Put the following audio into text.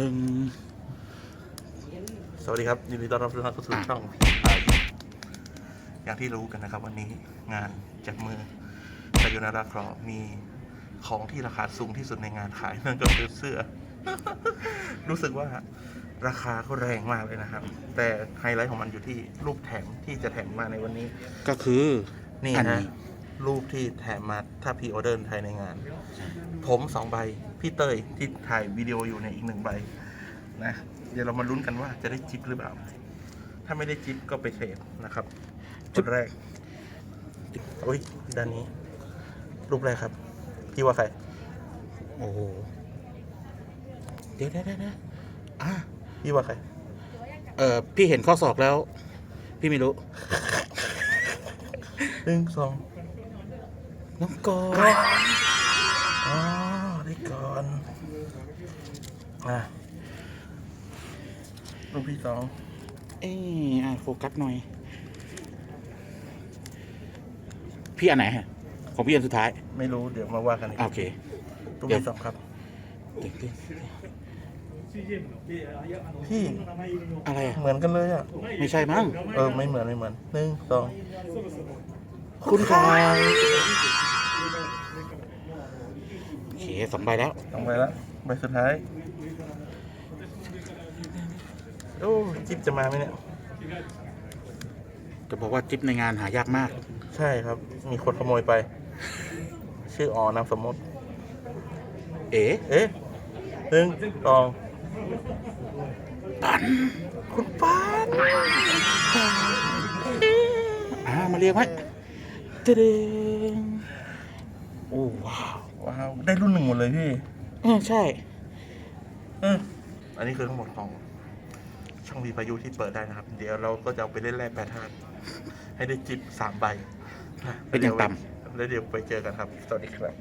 ดึงสวัสดีครับยินดีต้อนรับทุกท่านเข้าสู่อะช่องอย่างที่รู้กันนะครับ วันนี้งานจากมือซาโยนาราครอมีของที่ราคาสูงที่สุดในงานขายนั่นก็คือเสื้อ รู้สึกว่าราคาก็แรงมากเลยนะครับ แต่ไฮไลท์ของมันอยู่ที่รูปแถมที่จะแถมมาในวันนี้ ก็คือนี่อันนะนี้ รูปที่แถมมาถ้าพีออเดอร์ภายในงาน ผมสองใบ พี่เต้ยที่ถ่ายวิดีโออยู่ในยอีกหนึ่งใบนะเดี๋ยวเรามาลุ้นกันว่าจะได้จิปหรือเปล่า ถ้าไม่ได้จิปก็ไปเทรดนะครับจุดแรกโอ้ยด้านนี้ รูปแรกครับ พี่ว่าใครโอ้โหเดี๋ยวเดี๋ยวเดี๋ยวเดี๋ยวอะพี่ว่าใครเออพี่เห็นข้อศอกแล้ว พี่ไม่รู้ หนึ่งสอง น้องกออ๋อได้ก่อนอะรูปที่สองเอ้ยอะโฟกัสหน่อย พี่อันไหนฮะ ของพี่อันสุดท้าย ไม่รู้เดี๋ยวมาว่ากันอีกอะโอเครูปที่สองครับ ตื่นเต้นพี่อะไรอะเหมือนกันเลยอะ ไม่ใช่มั้ง เออ ไม่เหมือนไม่เหมือนหนึ่งสอง คุณชายโอเคสองใบแล้วสองใบละใบสุดท้ายโอ้จิ๊บจะมาไหมเนี่ย จะบอกว่าจิ๊บในงานหายากมาก ใช่ครับ มีคนขโมยไป ชื่ออ๋อนามสมมติ เอ๋เอ๊ะหนึ่งสองปันคุณป้านอ่ามาเรียกไว้เตดึงโอ้ว้าวว้าวได้รุ่นหนึ่งหมดเลยพี่เออใช่เอออันนี้คือทั้งหมดของช่องวีพายุที่เปิดได้นะครับ เดี๋ยวเราก็จะเอาไปเล่นแร่แปรธาตุให้ได้จิ๊บสามใบะเป็นอย่างต่แล้วเดี๋ยวไปเจอกันครับ สวัสดีครับ